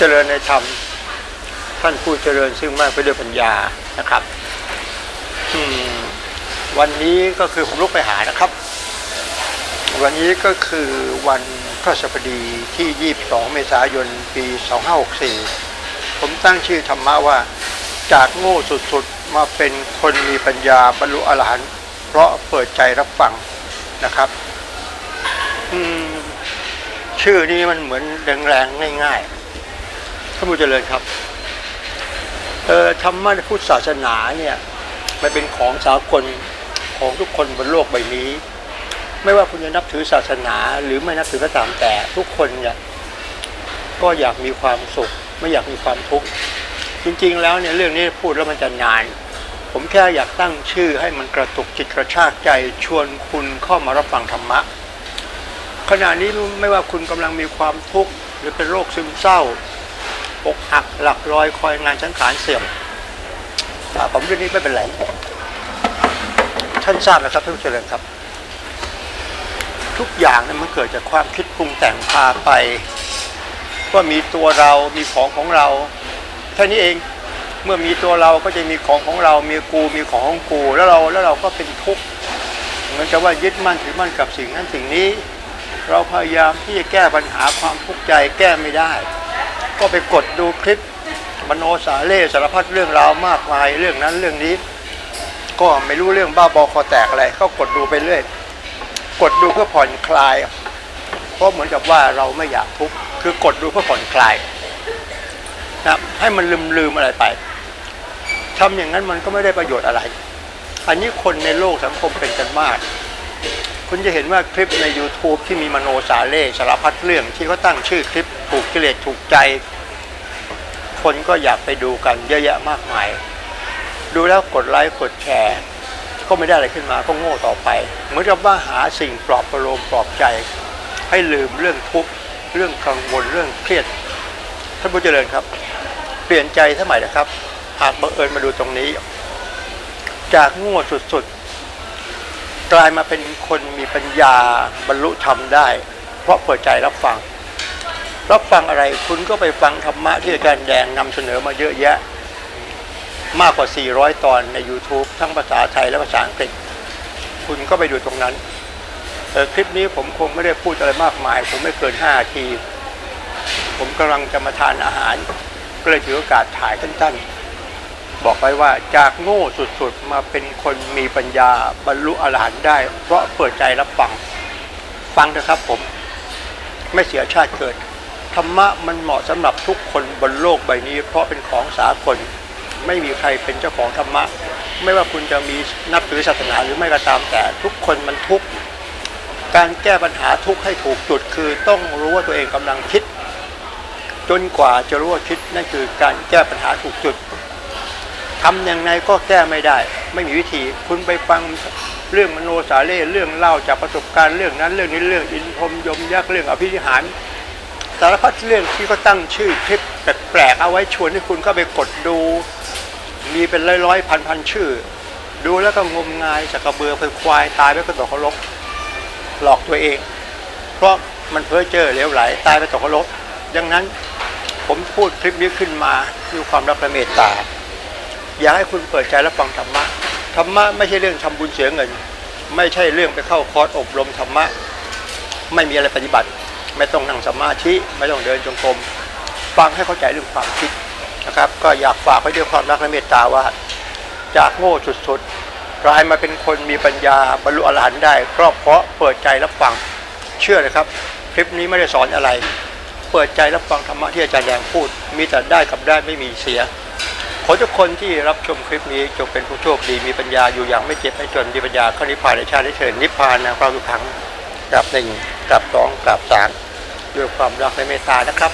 จริญในธรรม ท่านผู้เจริญซึ่งมากไปด้วยปัญญานะครับวันนี้ก็คือผมลุกไปหานะครับ วันนี้ก็คือวันพระศัปดีที่ 22 เมษายน ปี 2564 ผมตั้งชื่อธรรมะว่าจากโง่สุดๆ มาเป็นคนมีปัญญาบรรลุอรหันต์เพราะเปิดใจรับฟังนะครับชื่อนี้มันเหมือนแรงๆง่าย ๆ ท่านผู้เจริญครับเออธรรมะในพุทธศาสนาเนี่ยมันเป็นของสากลของทุกคนบนโลกใบนี้ ไม่ว่าคุณจะนับถือศาสนา หรือไม่นับถือก็ตามแต่ทุกคนเนี่ยก็อยากมีความสุข ไม่อยากมีความทุกข์จริงๆ แล้วเนี่ยเรื่องนี้พูดแล้วมันจะนาน ผมแค่อยากตั้งชื่อให้มันกระตุกจิตกระชากใจชวนคุณเข้ามารับฟังธรรมะขณะนี้ไม่ว่าคุณกำลังมีความทุกข์หรือเป็นโรคซึมเศร้า อกหักหลักรอยคอยงานสังขารเสื่อมผมเรื่องนี้ไม่เป็นไรท่านทราบนะครับท่านผู้เจริญครับ ทุกอย่างเนี่ยมันเกิดจากความคิดปรุงแต่งพาไปว่ามีตัวเรามีของของเราแค่นี้เองเมื่อมีตัวเราก็จะมีของของเรา มีกูมีของของกู แล้วเราแล้วเราก็เป็นทุกข์เหมือนกับว่ายึดมั่นถือมั่นกับสิ่งนั้นสิ่งนี้ เราพยายามที่จะแก้ปัญหาความทุกข์ใจแก้ไม่ได้ ก็ไปกดดูคลิปมโนสาเล่สารพัดเรื่องราวมากมายเรื่องนั้นเรื่องนี้ ก็ไม่รู้เรื่องบ้าบอคอแตกอะไรก็กดดูไปเรื่อย กดดูเพื่อผ่อนคลาย เพราะเหมือนกับว่าเราไม่อยากทุกข์คือกดดูเพื่อผ่อนคลายนะให้มันลืมลืมอะไรไปทำอย่างนั้นมันก็ไม่ได้ประโยชน์อะไร อันนี้คนในโลกสังคมเป็นกันมาก คุณจะเห็นว่าคลิปใน YouTube ที่มีมโนสาเล่สารพัดเรื่องที่เขาตั้งชื่อคลิปถูกกิเลสถูกใจ คนก็อยากไปดูกันเยอะแยะมากมาย ดูแล้วกดไลค์กดแชร์ ก็ไม่ได้อะไรขึ้นมาก็โง่ต่อไป เหมือนกับว่าหาสิ่งปลอบประโลมปลอบใจ ให้ลืมเรื่องทุกข์เรื่องกังวลเรื่องเครียดท่านผู้เจริญครับ เปลี่ยนใจสมัยนะครับหากบังเอิญมาดูตรงนี้ จากโง่สุดๆ กลายมาเป็นคนมีปัญญาบรรลุธรรมได้ เพราะเปิดใจรับฟัง รับฟังอะไรคุณก็ไปฟังธรรมะที่อาจารย์แดงนำเสนอมาเยอะแยะ มากกว่า 400 ตอนใน YouTube ทั้งภาษาไทยและภาษาอังกฤษ คุณก็ไปดูตรงนั้นคลิปนี้ผมคงไม่ได้พูดอะไรมากมาย ผมไม่เกิน5นาที ผมกำลังจะมาทานอาหาร ก็เลยถือโอกาสถ่ายสั้นๆ บอกไปว่าจากโง่สุดๆ มาเป็นคนมีปัญญาบรรลุอรหันต์ได้ เพราะเปิดใจรับฟัง ฟังเถอะครับผม ไม่เสียชาติเกิด ธรรมะมันเหมาะสำหรับทุกคนบนโลกใบนี้ เพราะเป็นของสากลไม่มีใครเป็นเจ้าของธรรมะ ไม่ว่าคุณจะมีนับถือศาสนาหรือไม่ก็ตามแต่ ทุกคนมันทุกข์การแก้ปัญหาทุกข์ให้ถูกจุดคือต้องรู้ว่าตัวเองกำลังคิด จนกว่าจะรู้ว่าคิดนั่นคือการแก้ปัญหาถูกจุด ทำอย่างไรก็แก้ไม่ได้ ไม่มีวิธี คุณไปฟังเรื่องมโนสาเล่เรื่องเล่าจากประสบการณ์เรื่องนั้นเรื่องนี้เรื่องอินพรมยมยักษ์เรื่องอภินิหารสารพัดเรื่องที่ก็ตั้งชื่อคลิปแปลกๆเอาไว้ชวนให้คุณเข้าไปกดดู มีเป็นร้อยๆพันๆชื่อ ดูแล้วก็งมงายสักกระเบือเพลควายตายไปก็ตกนรกหลอกตัวเอง เพราะมันเพ้อเจ้อเลวไหลตายไปตกนรกดังนั้นผมพูดคลิปนี้ขึ้นมาด้วยความรักและเมตตา อยากให้คุณเปิดใจรับฟังธรรมะธรรมะไม่ใช่เรื่องทำบุญเสียเงิน ไม่ใช่เรื่องไปเข้าคอร์สอบรมธรรมะ ไม่มีอะไรปฏิบัติ ไม่ต้องนั่งสมาธิไม่ต้องเดินจงกรมฟังให้เข้าใจเรื่องความคิดนะครับ ก็อยากฝากไว้ด้วยความรักและเมตตาว่า จากโง่สุดๆกลายมาเป็นคนมีปัญญาบรรลุอรหันต์ได้เพราะเพราะเปิดใจรับฟังเชื่อเลยครับคลิปนี้ไม่ได้สอนอะไร เปิดใจรับฟังธรรมะที่อาจารย์แดงพูด มีแต่ได้กับได้ไม่มีเสีย ขอทุกคนที่รับชมคลิปนี้จงเป็นผู้โชคดีมีปัญญาอยู่อย่างไม่เจ็บไม่จนมีปัญญาเข้านิพพานในชาติได้เถิดนิพพานนะพระทุกครั้งกลับหนึ่งกลับสองกลับสามด้วยความรักและเมตตานะครับ